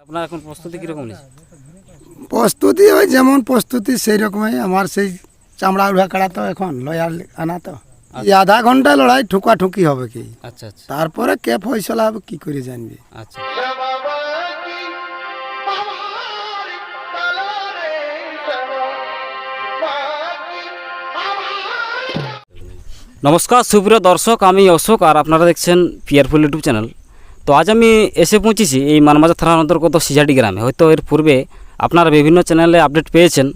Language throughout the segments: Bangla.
আপনার এখন প্রস্তুতি কীরকম প্রস্তুতি ওই যেমন প্রস্তুতি সেই রকমই আমার সেই চামড়া উড়া কাড়া তো এখন লয়ার আনা তো। এই আধা ঘণ্টা লড়াই ঠুকাঠুকি হবে কি? আচ্ছা আচ্ছা। তারপরে কে ফয়সলা হবে কি করে জানবি? আচ্ছা। নমস্কার সুপ্রিয় দর্শক আমি অশোক আর আপনারা দেখছেন পিয়ারফুল ইউটিউব চ্যানেল তো আজ আমি এসে পৌঁছেছি এই মানবাজার থানার অন্তর্গত সিজাটি গ্রামে। হয়তো এর পূর্বে আপনারা বিভিন্ন চ্যানেলে আপডেট পেয়েছেন।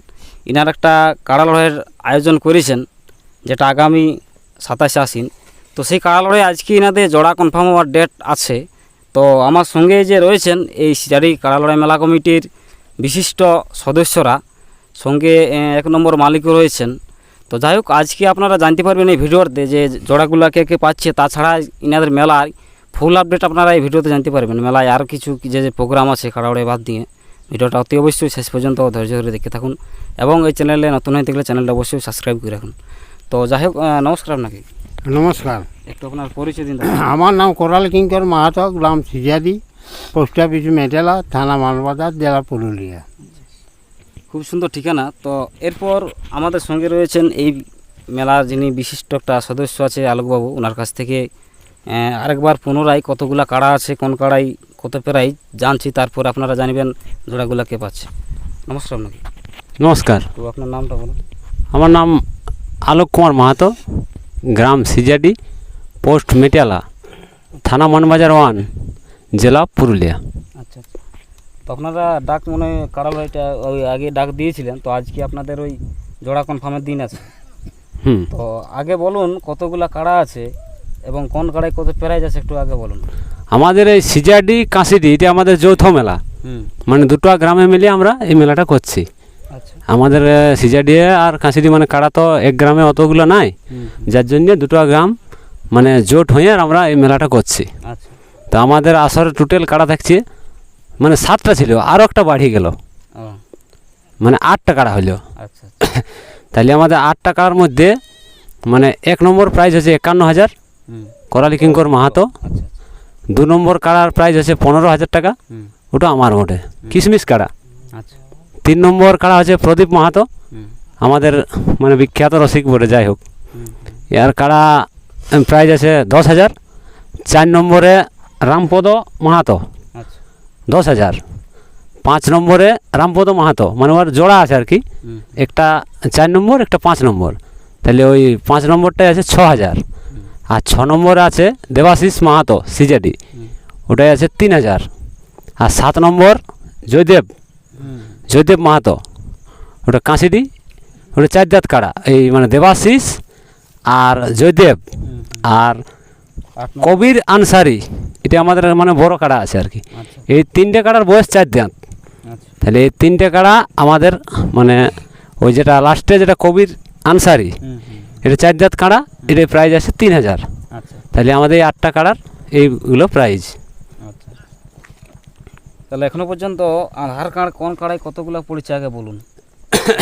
ইনার একটা কাড়া লড়াইয়ের আয়োজন করেছেন, যেটা আগামী সাতাশে আসিন তো সেই কাড়া লড়াই আজকে ইনাদের জোড়া কনফার্ম হওয়ার ডেট আছে। তো আমার সঙ্গে যে রয়েছেন এই সিজারি কাড়া লড়াই মেলা কমিটির বিশিষ্ট সদস্যরা, সঙ্গে এক নম্বর মালিকও রয়েছেন। তো যাই হোক, আজকে আপনারা জানতে পারবেন এই ভিডিওতে যে জোড়াগুলো কে কে পাচ্ছে, তাছাড়া ইনাদের মেলায় ফুল আপডেট আপনারা এই ভিডিওতে জানতে পারবেন। মেলায় আরও কিছু যে যে প্রোগ্রাম আছে খাড়াউড়ে বাদ দিয়ে ভিডিওটা অতি অবশ্যই শেষ পর্যন্ত ধৈর্য ধরে দেখে থাকুন এবং এই চ্যানেলে নতুন হয়ে থাকলে চ্যানেলটা অবশ্যই সাবস্ক্রাইব করে রাখুন। তো যাই হোক নমস্কার আপনাকে। নমস্কার। একটু আপনার পরিচয় দিন আমার নাম কোরাল কিঙ্কর মাহাতো গ্রাম সিজাদি পোস্ট অফিস মেটেলা থানা মানবাজার জেলা পুরুলিয়া। খুব সুন্দর ঠিকানা। তো এরপর আমাদের সঙ্গে রয়েছেন এই মেলার যিনি বিশিষ্ট একটা সদস্য আছে আলোকবাবু ওনার কাছ থেকে আরেকবার পুনরায় কতগুলা কাড়া আছে কোন কাড়াই কত প্রায় জানছি তারপর আপনারা জানবেন জোড়াগুলা কে পাচ্ছে। নমস্কার আপনাকে। নমস্কার। তো আপনার নামটা বলুন। আমার নাম আলোক কুমার মাহাতো গ্রাম সিজাডি পোস্ট মেটিয়ালা থানা মানবাজার ওয়ান জেলা পুরুলিয়া। আচ্ছা আচ্ছা। তো আপনারা ডাক মনে হয় কাড়া লড়াইটা ওই আগে ডাক দিয়েছিলেন তো আজকে আপনাদের ওই জোড়া কনফার্মের দিন আছে। হুম। তো আগে বলুন কতগুলা কাড়া আছে এবং কোন কাড়ায় কত প্রাইজ আছে একটু আগে বলুন। আমাদের এই সিজাডি কাঁসিডি এটা আমাদের যৌথ মেলা। মানে দুটো গ্রামে মিলিয়ে আমরা এই মেলাটা করছি। আচ্ছা। আমাদের সিজাডি আর কাঁসিডি মানে কাড়া তো এক গ্রামে অতগুলো নাই। যার জন্য দুটো গ্রাম মানে জোট হয়ে আর আমরা এই মেলাটা করছি। আচ্ছা। তো আমাদের আসরে টোটাল কাড়া থাকছে মানে সাতটা ছিল আরও একটা বাড়িয়ে গেল। মানে আটটা কাড়া হলো আচ্ছা তাহলে আমাদের আট টাকার মধ্যে মানে এক নম্বর প্রাইজ হচ্ছে একান্ন হাজার। করালি কিঙ্কর মাহাতো। আচ্ছা। দু নম্বর কাড়ার প্রাইজ হচ্ছে পনেরো হাজার টাকা। ওটা আমার মোটে কিশমিশ কাড়া। আচ্ছা। তিন নম্বর কাড়া হচ্ছে প্রদীপ মাহাতো। আমাদের মানে বিখ্যাত রসিক বলে যাই হোক। এর কাড়া প্রাইজ আছে দশ হাজার। চার নম্বরে রামপদ মাহাতো। আচ্ছা। দশ হাজার। পাঁচ নম্বরে রামপদ মাহাতো। মানে ওর জোড়া আছে আর কি। একটা চার নম্বর একটা পাঁচ নম্বর। তাহলে ওই পাঁচ নম্বরটাই আছে ছ হাজার। আর ছ নম্বরে আছে দেবাশিস মাহাতো সিজেডি। ওটাই আছে তিন হাজার। আর সাত নম্বর জয়দেব। জয়দেব মাহাতো। ওটা কাঁচিডি ওটা চার দাঁত কাড়া এই মানে দেবাশিস আর জয়দেব। আর কবির আনসারি এটা আমাদের মানে বড় কাড়া আছে আর কি। আচ্ছা। এই তিনটে কাড়ার বয়স চার দাঁত আচ্ছা। তাহলে এই তিনটে কাড়া আমাদের মানে ওই যেটা লাস্টে যেটা কবির আনসারি এটা চার দাঁত কাড়া এটার প্রাইজ আছে তিন হাজার আচ্ছা। তাহলে আমাদের এই আটটা কাড়ার এইগুলো প্রাইজ আচ্ছা। তাহলে এখনও পর্যন্ত আধার কার্ড কোন কাড়ায় কতগুলো পড়েছে আগে বলুন।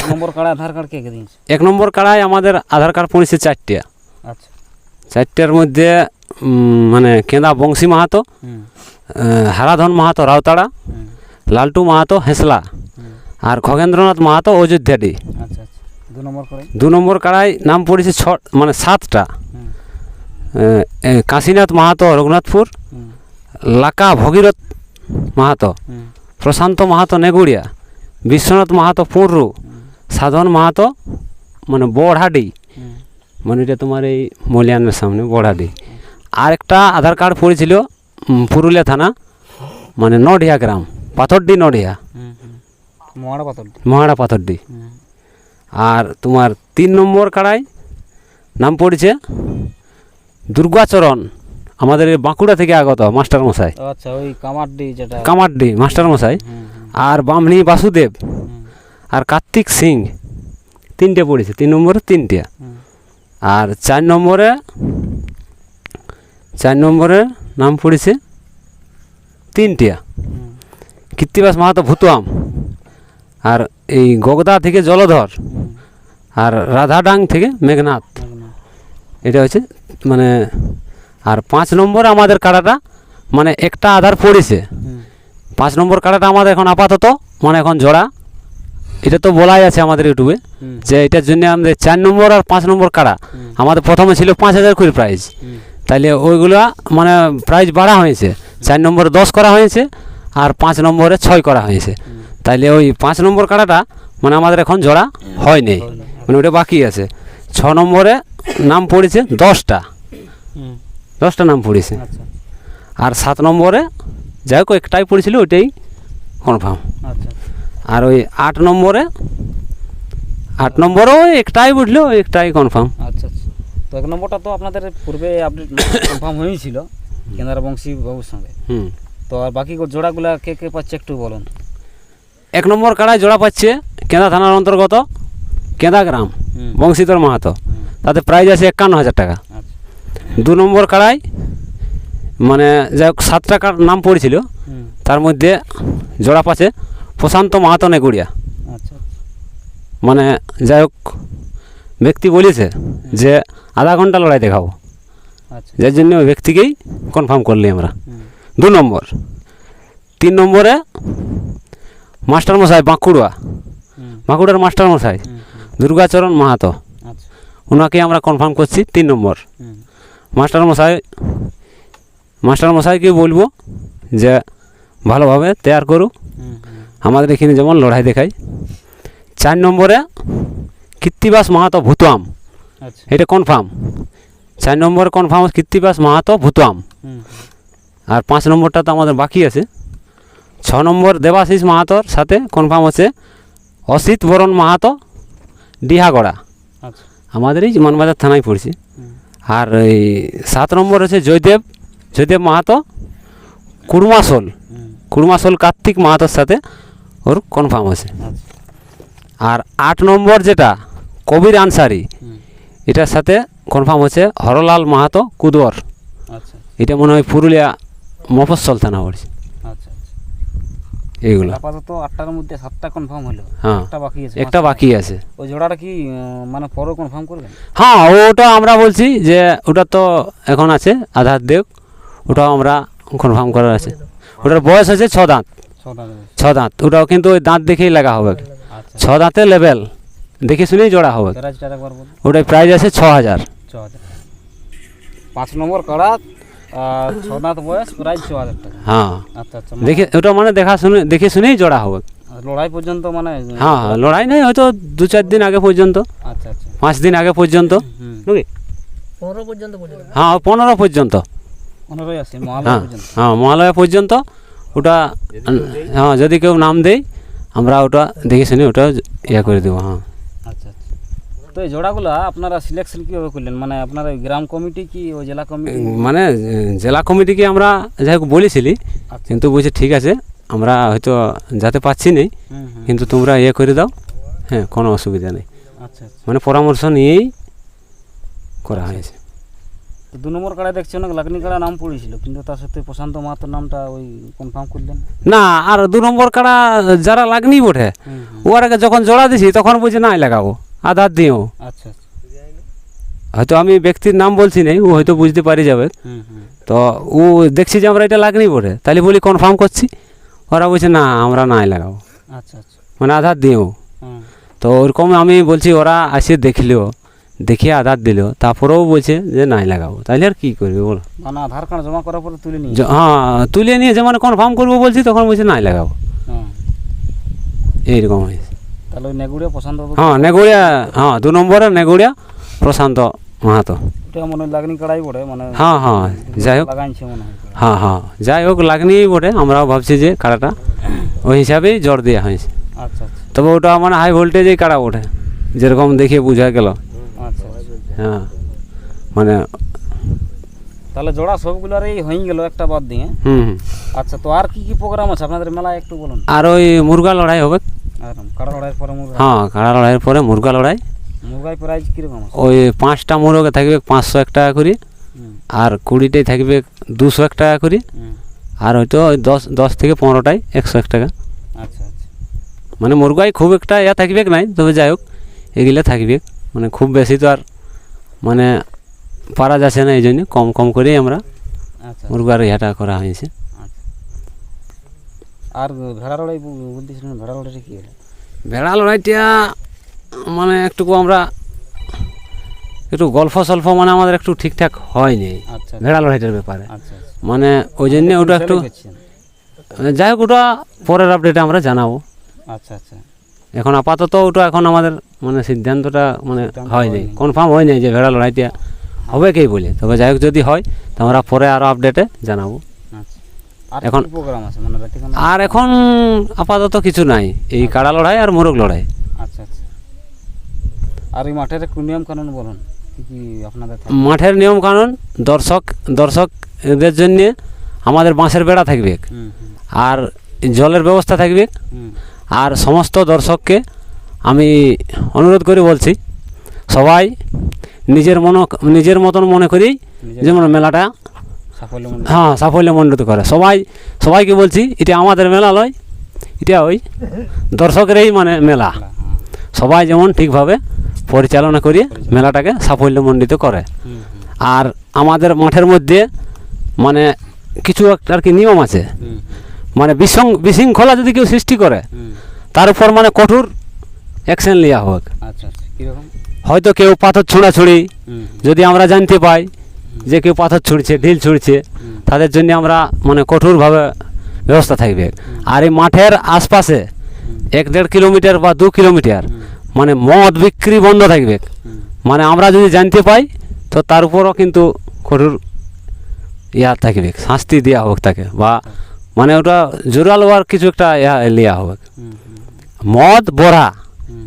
এক নম্বর কার্ডে আধার কার্ড কে কে দিয়েছে? এক নম্বর কাড়ায় আমাদের আধার কার্ড পড়েছে চারটে আচ্ছা। চারটের মধ্যে মানে কেঁদা বংশী মাহাতো হারাধন মাহাতো রাউতাড়া লালটু মাহাতো হেসলা আর খগেন্দ্রনাথ মাহাতো অযোধ্যাডি। আচ্ছা আচ্ছা। দু নম্বর কাড়ায় নাম পড়েছে ছ মানে সাতটা। কাশীনাথ মাহাতো রঘুনাথপুর। লাকা ভগীরথ মাহাতো। প্রশান্ত মাহাতো নেগুড়িয়া। বিশ্বনাথ মাহাতো পুরু। সাধন মাহাতো মানে বড়হাডি। মানে এটা তোমার এই মলিয়ানের সামনে বড়হাডি। আর একটা আধার কার্ড পড়েছিল পুরুলিয়া থানা মানে নডিয়া গ্রাম পাথরডি নডিয়া মহাড়া পাথর মহাড়া পাথরডি। আর তোমার তিন নম্বর কাড়ায় নাম পড়েছে দুর্গাচরণ। আমাদের বাঁকুড়া থেকে আগত মাস্টার মশাই আচ্ছা ওই কামারডি যেটা। কামারডি মাস্টার মশাই আর বামনি বাসুদেব। আর কার্তিক সিং। তিনটে পড়েছে তিন নম্বরে তিনটে। আর চার নম্বরে চার নম্বরে নাম পড়েছে তিনটে। কীর্তিবাস মাহাতো ভুতুয়াম। আর এই গগদা থেকে জলধর, আর রাধাডাং থেকে মেঘনাথ। এটা হচ্ছে মানে আর পাঁচ নম্বর আমাদের কাড়াটা মানে একটা আধার পড়েছে। পাঁচ নম্বর কাড়াটা আমাদের এখন আপাতত মানে এখন জোড়া। এটা তো বলাই আছে আমাদের ইউটিউবে, যে এটার জন্য আমাদের চার নম্বর আর পাঁচ নম্বর কাড়া। আমাদের প্রথমে ছিল পাঁচ হাজার করে প্রাইজ। তাইলে ওইগুলা মানে প্রাইজ বাড়া হয়েছে। চার নম্বরে দশ করা হয়েছে, আর পাঁচ নম্বরে ছয় করা হয়েছে। তাইলে ওই পাঁচ নম্বর কাটাটা মানে আমাদের এখন জোড়া হয়নি। মানে ওটা বাকি আছে। ছ নম্বরে নাম পড়েছে দশটা। দশটা নাম পড়েছে। আচ্ছা। আর সাত নম্বরে যাই হোক একটাই পড়েছিল ওইটাই কনফার্ম আচ্ছা। আর ওই আট নম্বরে আট নম্বরেও ওই একটাই বুঝলো একটাই কনফার্ম আচ্ছা আচ্ছা। তো এক নম্বরটা তো আপনাদের পূর্বে আপডেট কনফার্ম হয়েছিল কেন্দ্র বংশী বাবুর সঙ্গে। হুম। তো আর বাকি জোড়াগুলা কে কে পাচ্ছে একটু বলুন। এক নম্বর কাড়ায় জোড়া পাচ্ছে কেন্দা থানার অন্তর্গত কেন্দা গ্রাম বংশীধর মাহাতো। তাতে প্রাইজ আছে একান্ন হাজার টাকা। আচ্ছা। দু নম্বর কাড়ায় মানে যাই হোক সাত টাকার নাম পড়েছিল। তার মধ্যে জোড়া পাচ্ছে প্রশান্ত মাহাতো নেগুড়িয়া। আচ্ছা। মানে যাই হোক ব্যক্তি বলেছে যে আধা ঘণ্টা লড়াই দেখাবো। আচ্ছা। যার জন্য ওই ব্যক্তিকেই কনফার্ম করলি আমরা। দু নম্বর। তিন নম্বরে মাস্টার মশাই বাঁকুড়া বাঁকুড়ার মাস্টার মশাই দুর্গাচরণ মাহাতো। আচ্ছা। ওনাকে আমরা কনফার্ম করছি তিন নম্বর। মাস্টার মশাই মাস্টার মশাইকে বলব যে ভালোভাবে তৈয়ার করু হুম হুম, আমাদের এখানে যেমন লড়াই দেখাই। চার নম্বরে কীর্তিবাস মাহাতো ভুতুয়াম। আচ্ছা। এটা কনফার্ম চার নম্বরে কনফার্ম কীর্তিবাস মাহাতো ভুতুয়াম। আর পাঁচ নম্বরটা তো আমাদের বাকি আছে। ছ নম্বর দেবাশিস মাহাতোর সাথে কনফার্ম হচ্ছে অসিত বরণ মাহাতো ডিহাগড়া। আচ্ছা। আমাদের এই মানবাজার থানায় পড়ছি। আর এই সাত নম্বর হচ্ছে জয়দেব জয়দেব মাহাতো কুড়মাসোল কুড়মাসোল কার্তিক মাহাতোর সাথে ওর কনফার্ম আছে আচ্ছা। আর আট নম্বর যেটা কবির আনসারি এটার সাথে কনফার্ম হচ্ছে হরলাল মাহাতো কুদর আচ্ছা। এটা মনে হয় পুরুলিয়া মফস্বল থানা পড়ছে। এইগুলো। আপাতত আটটার মধ্যে সাতটা কনফার্ম হলো। হ্যাঁ। একটা বাকি আছে। একটা বাকি আছে। ওই জোড়াটা কি মানে পরে কনফার্ম করবেন? হ্যাঁ ওটা আমরা বলছি যে ওটা তো এখন আছে আধার দেব ওটাও আমরা কনফার্ম করার আছে। ওটার বয়স আছে ছ দাঁত। ছ দাঁত ওটাও কিন্তু ওই দাঁত দেখেই লাগা হবে। আচ্ছা। ছ দাঁতের লেভেল দেখে শুনেই জোড়া হবে। ওটার প্রাইস আছে ছ হাজার। ছ হাজার। পাঁচ নম্বর কাড়া আর বয়স প্রাইজ ছ হাজার টাকা। হ্যাঁ। আচ্ছা আচ্ছা দেখে ওটা মানে দেখা শুনে দেখে শুনেই জোড়া হবে। লড়াই পর্যন্ত মানে হ্যাঁ হ্যাঁ লড়াই নেই হয়তো দু চার দিন আগে পর্যন্ত। আচ্ছা আচ্ছা। পাঁচ দিন আগে পর্যন্ত। নাকি? হ্যাঁ পনেরো পর্যন্ত। পনেরোই আছে মহালয়া হ্যাঁ পর্যন্ত। হ্যাঁ মহালয়া পর্যন্ত। ওটা হ্যাঁ যদি কেউ নাম দেয় আমরা ওটা দেখে শুনে ওটা ইয়ে করে দেবো হ্যাঁ। তো এই জোড়াগুলা আপনারা সিলেকশন কীভাবে করলেন? মানে আপনারা ওই গ্রাম কমিটি কি ওই জেলা কমিটি? মানে জেলা কমিটিকে আমরা যাই হোক বলেছিলি আচ্ছা। কিন্তু বলছে ঠিক আছে আমরা হয়তো যাতে পাচ্ছি নেই কিন্তু তোমরা ইয়ে করে দাও হ্যাঁ কোনো অসুবিধা নেই। আচ্ছা আচ্ছা। মানে পরামর্শ নিয়েই করা হয়েছে। তো দু নম্বর কাড়ায় দেখছি অনেক লাকনি কাড়া নাম পড়েছিল কিন্তু তার সাথে প্রশান্ত মাহাতোর নামটা ওই কনফার্ম করলেন না। আর দু নম্বর কাড়া যারা লাগনি বটে ওর আগে যখন জোড়া দিছি তখন বলছে নাই লাগাবো। আধার দিও। আচ্ছা আচ্ছা। হয়তো আমি ব্যক্তির নাম বলছি নাই ও হয়তো বুঝতে পারি যাবে। তো ও দেখছি যে আমরা এটা লাগনি বটে তাহলে বলি কনফার্ম করছি। ওরা বলছে না আমরা নাই লাগাবো। আচ্ছা আচ্ছা। মানে আধার দিও। তো ওরকম আমি বলছি ওরা আসে দেখল দেখিয়ে আধার দিল তারপরেও বলছে যে নাই লাগাবো। তাহলে আর কি করবে বলো? মানে আধার কার্ড জমা করার পরে তুলে নিয়ে হ্যাঁ তুলে নিয়ে যে মানে কনফার্ম করব বলছি তখন বলছে নাই লাগাবো। এইরকম হয়েছে। তাহলে ওই নেগুড়িয়া প্রশান্ত হ্যাঁ নেগুড়িয়া হ্যাঁ দু নম্বরে নেগুড়িয়া প্রশান্ত মাহাতো। ওটা মনে হয় লাগনি কাড়াই পড়ে মানে হ্যাঁ হ্যাঁ যাই হোক। লাগাইছে মনে হয়। হ্যাঁ হ্যাঁ যাই হোক লাগনিই বটে আমরাও ভাবছি যে কাড়াটা। ওই হিসাবেই জোর দেওয়া হয়েছে। আচ্ছা আচ্ছা। তবে ওটা মানে হাই ভোল্টেজেই কাড়া ওঠে যেরকম দেখে বোঝা গেল। আচ্ছা আচ্ছা। হ্যাঁ মানে তাহলে জোড়া সবগুলোরই হয়ে গেল একটা বাদ দিয়ে। হুম আচ্ছা তো আর কি কি প্রোগ্রাম আছে? আপনাদের মেলায় একটু বলুন। আর ওই মুরগা লড়াই হবে। হ্যাঁ কাড়া লড়াইয়ের পরে মুরগা লড়াই। মুরগায় প্রাইজ কীরকম ওই পাঁচটা মুরগে থাকবে পাঁচশো এক টাকা করে আর কুড়িটাই থাকবে দুশো এক টাকা করে আর হয়তো ওই দশ দশ থেকে পনেরোটাই একশো এক টাকা। আচ্ছা আচ্ছা। মানে মুরগাই খুব একটা ইয়া থাকবে নাই তবে যাই হোক এগুলো থাকবে। মানে খুব বেশি তো আর মানে পারা যাচ্ছে না এই জন্য কম কম করেই আমরা আচ্ছা। মুরগার ইয়াটা করা হয়েছে। আর ভেড়া লড়াই বল- বলতেছিলেন ভেড়া লড়াইটা কি ভেড়া লড়াইটা মানে একটুকু আমরা একটু গল্প সল্প মানে আমাদের একটু ঠিকঠাক হয়নি আচ্ছা। ভেড়া লড়াইটার ব্যাপারে। আচ্ছা আচ্ছা। মানে ওই জন্য ওটা একটু যাই হোক ওটা পরের আপডেটে আমরা জানাব। আচ্ছা আচ্ছা। এখন আপাতত ওটা এখন আমাদের মানে সিদ্ধান্তটা মানে হয়নি। কনফার্ম হয়নি যে ভেড়া লড়াইটা হবে কি বলে। তবে যাই হোক যদি হয় তো আমরা পরে আরও আপডেটে জানাব। এখন- এখন প্রোগ্রাম আছে? মানে রাতে আর এখন আপাতত কিছু নাই। এই কাড়া লড়াই আর মোরগ লড়াই। আচ্ছা আচ্ছা। আর এই মাঠের একটু নিয়ম কানুন বলুন কি কি আপনাদের মাঠের নিয়ম কানুন দর্শক দর্শকদের জন্য আমাদের বাঁশের বেড়া থাকবে। আর জলের ব্যবস্থা থাকবে। আর সমস্ত দর্শককে আমি অনুরোধ করে বলছি সবাই নিজের মন নিজের মতন মনে করি যেমন মেলাটা হ্যাঁ সাফল্যমণ্ডিত করে। সবাই সবাইকে বলছি এটা আমাদের মেলা লয়। এটা ওই দর্শকেরই মানে মেলা। হ্যাঁ। সবাই যেমন ঠিকভাবে পরিচালনা করিয়ে মেলাটাকে সাফল্যমণ্ডিত করে। আর আমাদের মাঠের মধ্যে মানে কিছু একটা আর কি নিয়ম আছে। মানে বিশৃং বিশৃঙ্খলা যদি কেউ সৃষ্টি করে তার উপর মানে কঠোর অ্যাকশন নেওয়া হোক। আচ্ছা আচ্ছা। হয়তো কেউ পাথর ছোঁড়াছুড়ি যদি আমরা জানতে পাই যে কেউ পাথর ছুঁড়ছে, ঢিল ছুঁড়ছে, তাদের জন্য আমরা মানে কঠোরভাবে ব্যবস্থা থাকবে। আর এই মাঠের আশপাশে এক দেড় কিলোমিটার বা দু কিলোমিটার মানে মদ বিক্রি বন্ধ থাকবে। মানে আমরা যদি জানতে পাই, তো তার উপরও কিন্তু কঠোর ইয়া থাকবে, শাস্তি দেওয়া হোক তাকে বা মানে ওটা জোরালো আর কিছু একটা ইয়া নেওয়া হুম মদ, বড়া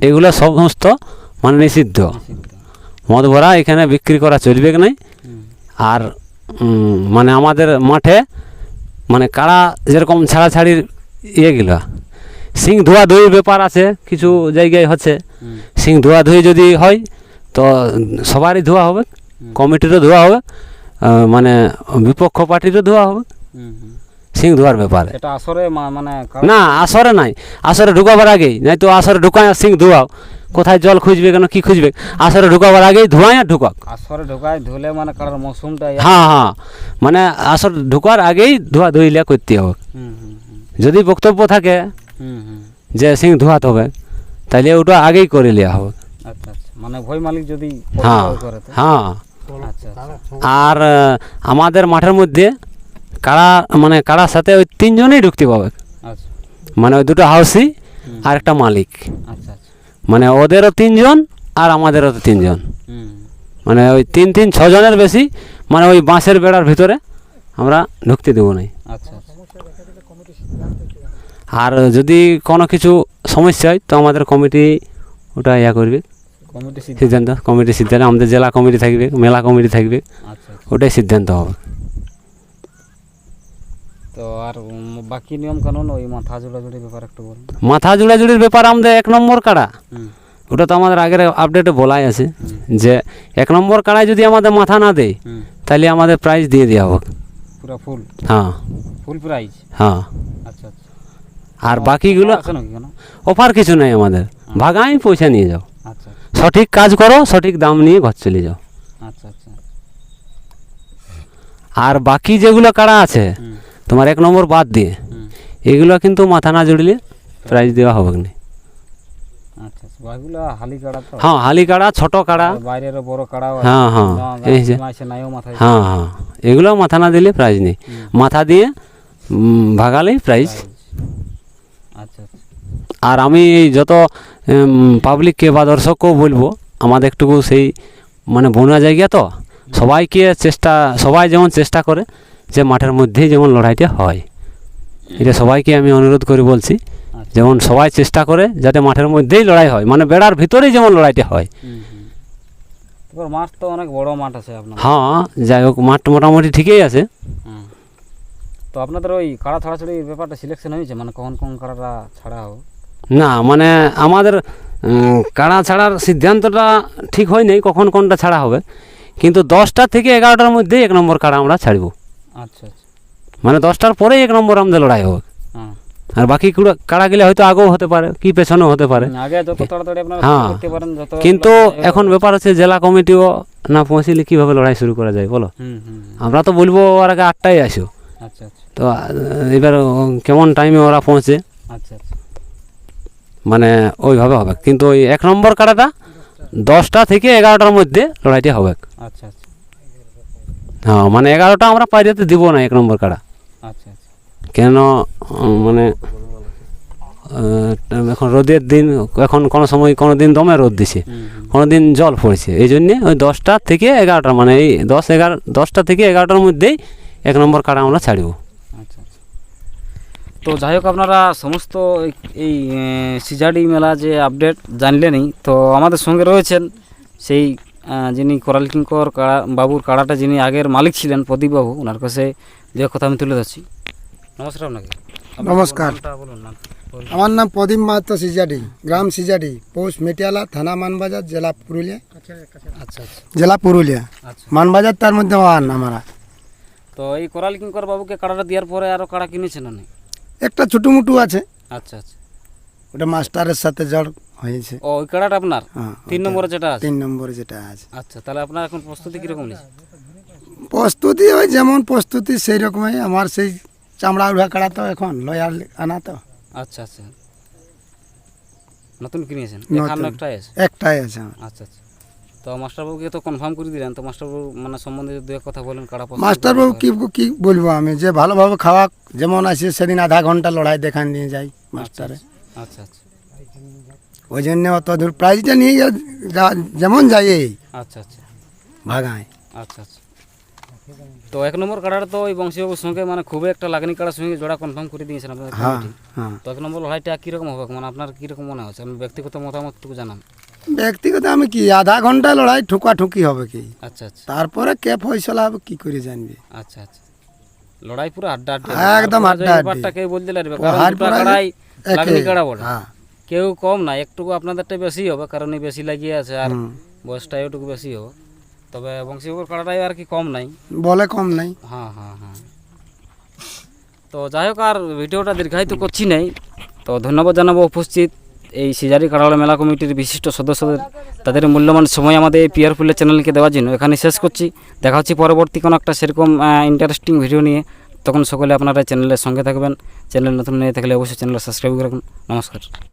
এগুলো সমস্ত মানে নিষিদ্ধ। মদ ভরা এখানে বিক্রি করা চলবে নাই? আর মানে আমাদের মাঠে মানে কাড়া যেরকম ছাড়াছাড়ির ইয়েগুলো সিং ধোয়া ধুয়ির ব্যাপার আছে কিছু জায়গায় হচ্ছে। সিং ধোয়া ধুই যদি হয় তো সবারই ধোয়া হবে কমিটিরও ধোয়া হবে মানে বিপক্ষ পার্টিরও ধোয়া হবে। সিং ধোয়ার ব্যাপারে। মানে না আসরে নাই। আসরে ঢুকাবার আগেই নাই তো আসরে ঢুকায় সিং ধোয়াও। কোথায় জল খুঁজবে কেন কি খুঁজবে? আসরে ঢুকাবার আগেই ধোঁয়ায় আর ঢুকাক। আসরে ঢোকায় ধুলে মানে কারার মৌসুমটা হ্যাঁ হ্যাঁ। মানে আসর ঢুকার আগেই ধোয়া ধুইলে করতে হবে। যদি বক্তব্য থাকে যে সিং ধোয়াতে হবে তাহলে ওটা আগেই করে নেওয়া হবে। আচ্ছা আচ্ছা। মানে ভয় মালিক যদি হ্যাঁ করে হ্যাঁ। আচ্ছা আর আমাদের মাঠের মধ্যে কাড়া মানে কাড়ার সাথে ওই তিনজনেই ঢুকতে পাবে। মানে ওই দুটো হাউসি আর একটা মালিক। মানে ওদেরও তিনজন আর আমাদেরও তো তিনজন। মানে ওই তিন তিন ছজনের বেশি মানে ওই বাঁশের বেড়ার ভিতরে আমরা ঢুকতে দেবো নাই। আচ্ছা আচ্ছা। আর যদি কোনো কিছু সমস্যা হয় তো আমাদের কমিটি ওটা ইয়া করবে। সিদ্ধান্ত। কমিটি সিদ্ধান্ত আমাদের জেলা কমিটি থাকবে মেলা কমিটি থাকবে আচ্ছা। ওটাই সিদ্ধান্ত হবে। তো আর বাকি নিয়ম কানুন ওই মাথা জোড়াজুড়ি ব্যাপার একটু বলুন। মাথা জুড়াজুড়ির ব্যাপার আমাদের এক নম্বর কাড়া। ওটা তো আমাদের আগের আপডেটে বলাই আছে যে এক নম্বর কাড়ায় যদি আমাদের মাথা না দেয় তাহলে আমাদের প্রাইজ দিয়ে দেওয়া হোক পুরো ফুল হ্যাঁ। ফুল প্রাইজ হ্যাঁ। আচ্ছা আচ্ছা। আর বাকিগুলো অফার কিছু নেই আমাদের। ভাগাই পয়সা নিয়ে যাও। আচ্ছা সঠিক কাজ করো সঠিক দাম নিয়ে ঘর চলে যাও। আচ্ছা আচ্ছা। আর বাকি যেগুলো কাড়া আছে তোমার এক নম্বর বাদ দিয়ে। এগুলো কিন্তু মাথা না জুড়লে প্রাইজ দেওয়া হবে না। আচ্ছা আচ্ছা। হ্যাঁ হালি কাড়া ছোট কাড়া। হ্যাঁ, হ্যাঁ, হ্যাঁ হ্যাঁ। এগুলো মাথা না দিলে প্রাইজ নেই। মাথা দিয়ে ভাগালেই প্রাইজ আচ্ছা আর আমি যত পাবলিককে বা দর্শককেও বলব আমাদের একটুকু সেই মানে বোনা জায়গা তো? সবাইকে চেষ্টা সবাই যেমন চেষ্টা করে যে মাঠের মধ্যেই যেমন লড়াইটা হয়। এটা সবাইকে আমি অনুরোধ করে বলছি আচ্ছা। যেমন সবাই চেষ্টা করে যাতে মাঠের মধ্যেই লড়াই হয় মানে বেড়ার ভিতরেই যেমন লড়াইটা হয়। মাঠ তো অনেক বড় মাঠ আছে আপনার হ্যাঁ যাই হোক মাঠ মোটামুটি ঠিকই আছে। তো আপনাদের ওই কাড়া ছাড়াছাড়ির ব্যাপারটা সিলেকশন হয়েছে? মানে কখন কোন কাড়াটা ছাড়া হোক না মানে আমাদের কাড়া ছাড়ার সিদ্ধান্তটা ঠিক হয় নাই কখন কোনটা ছাড়া হবে। কিন্তু দশটা থেকে এগারোটার মধ্যেই এক নম্বর কাড়া আমরা ছাড়ব। আচ্ছা আচ্ছা। মানে দশটার পরেই এক নম্বর আমাদের লড়াই হবে। হ্যাঁ। আর বাকি কুড়া- কাড়া গেলে হয়তো আগেও হতে পারে কি পেছনেও হতে পারে। হ্যাঁ। কিন্তু এখন ব্যাপার হচ্ছে জেলা কমিটিও না পৌঁছলে কীভাবে লড়াই শুরু করা যায় বলো। আমরা তো বলব ওর আগে আটটায় আসো। আচ্ছা তো এবার কেমন টাইমে ওরা পৌঁছে? মানে ওইভাবে হবে। কিন্তু ওই এক নম্বর কাড়াটা দশটা থেকে এগারোটার মধ্যে লড়াইটা হবে। আচ্ছা। হ্যাঁ মানে এগারোটা আমরা পাইরিয়াতে দিব না এক নম্বর কাড়া। আচ্ছা আচ্ছা। কেন মানে এখন রোদের দিন এখন কোনো সময় কোনো দিন দমে রোদ দিছে। কোনো দিন জল পড়েছে। এই জন্যে ওই দশটা থেকে এগারোটা মানে এই দশ এগারো দশটা থেকে এগারোটার মধ্যেই এক নম্বর কাড়া আমরা ছাড়ব। আচ্ছা আচ্ছা। তো যাই হোক আপনারা সমস্ত এই- সিজাডি মেলা যে আপডেট জানলেনই তো আমাদের সঙ্গে রয়েছেন সেই যিনি কোরাল কিঙ্কর বাবুর কাড়াটা যিনি আগের মালিক ছিলেন প্রদীপবাবু ওনার কাছে যে কথা আমি তুলে ধরছি। নমস্কার আপনাকে। নমস্কার। আমার নাম প্রদীপ মাহাতো সিজাডি গ্রাম সিজাডি পোস্ট মেটিয়ালা থানা মানবাজার জেলা পুরুলিয়া। আচ্ছা আচ্ছা। জেলা পুরুলিয়া। আচ্ছা। মানবাজার তার মধ্যে আমার আমরা তো এই কোরাল কিঙ্কর বাবুকে কাড়াটা দেওয়ার পরে আরও কাড়া কিনেছেন না একটা ছোটমুটু আছে। আচ্ছা আচ্ছা। ওটা মাস্টারের সাথে জড় হয়েছে। ও ওই কাড়াটা আপনার? হ্যাঁ তিন নম্বরে যেটা আছে? তিন নম্বরে যেটা আছে। আচ্ছা তাহলে আপনার এখন প্রস্তুতি কীরকম নিয়েছে প্রস্তুতি ওই যেমন প্রস্তুতি সেই রকমই। আমার সেই চামড়া উড়া কাড়া তো এখন লয়ার আনা তো। আচ্ছা আচ্ছা। নতুন কিনেছেন? এখানে একটাই আছে? একটাই আছে আচ্ছা আচ্ছা। তো মাস্টারবাবুকে তো কনফার্ম করে দিলেন। তো মাস্টারবাবু মানে সম্বন্ধে দু এক কথা বলেন পছন্দ মাস্টারবাবু। কি কি বলব আমি? যে ভালোভাবে খাওয়া যেমন আছে সেদিন আধা ঘণ্টা লড়াই দেখান নিয়ে যাই মাস্টারে। আচ্ছা আচ্ছা। ওই জন্য অত দূর প্রাইজটা নিয়ে যেমন যাই এই। আচ্ছা আচ্ছা। ভাগায়। আচ্ছা আচ্ছা। তো এক নম্বর কাড়াটা তো ওই বংশীবাবুর সঙ্গে মানে খুবই একটা লাগনি কাড়ার সঙ্গে জোড়া কনফার্ম করে দিয়েছেন আপনাদের হ্যাঁ হ্যাঁ। তো এক নম্বর লড়াইটা কীরকম হবে? মানে আপনার কীরকম মনে হচ্ছে? আমি ব্যক্তিগত মতামত মতামতটুকু জানান। ব্যক্তিগত আমি কি আধা ঘণ্টা লড়াই ঠুকাঠুকি হবে কি? আচ্ছা আচ্ছা। তারপরে কে ফয়সলা হবে কি করে জানবি? আচ্ছা আচ্ছা। লড়াই পুরো আড্ডা আড্ডা। একদম আর আড্ডা আড্ডি। দুটো পড়া কাড়াই লাগনি কাড়া বলে। হ্যাঁ। কেউ কম না একটু আপনাদেরটা বেশি হবে কারণ এই বেশি লাগিয়ে আছে আর। বয়সটা একটু বেশি হবে। তবে বংশীবাবুর কাড়াটাই আর কি কম নাই। বলে কম নাই। হ্যাঁ হ্যাঁ হ্যাঁ। তো যাই হোক আর ভিডিওটা দীর্ঘায়িত করছি নাই। তো ধন্যবাদ জানাব উপস্থিত এই সিজারি কাড়াওয়ালা মেলা কমিটির বিশিষ্ট সদস্যদের। তাদের মূল্যবান সময় আমাদের এই পিয়ার ফুলের চ্যানেলকে দেওয়ার জন্য এখানে শেষ করছি। দেখা হচ্ছে পরবর্তী কোনো একটা সেরকম ইন্টারেস্টিং ভিডিও নিয়ে। তখন সকলে আপনারা চ্যানেলের সঙ্গে থাকবেন। চ্যানেল নতুন নিয়ে থাকলে অবশ্যই চ্যানেল সাবস্ক্রাইব রাখুন। নমস্কার।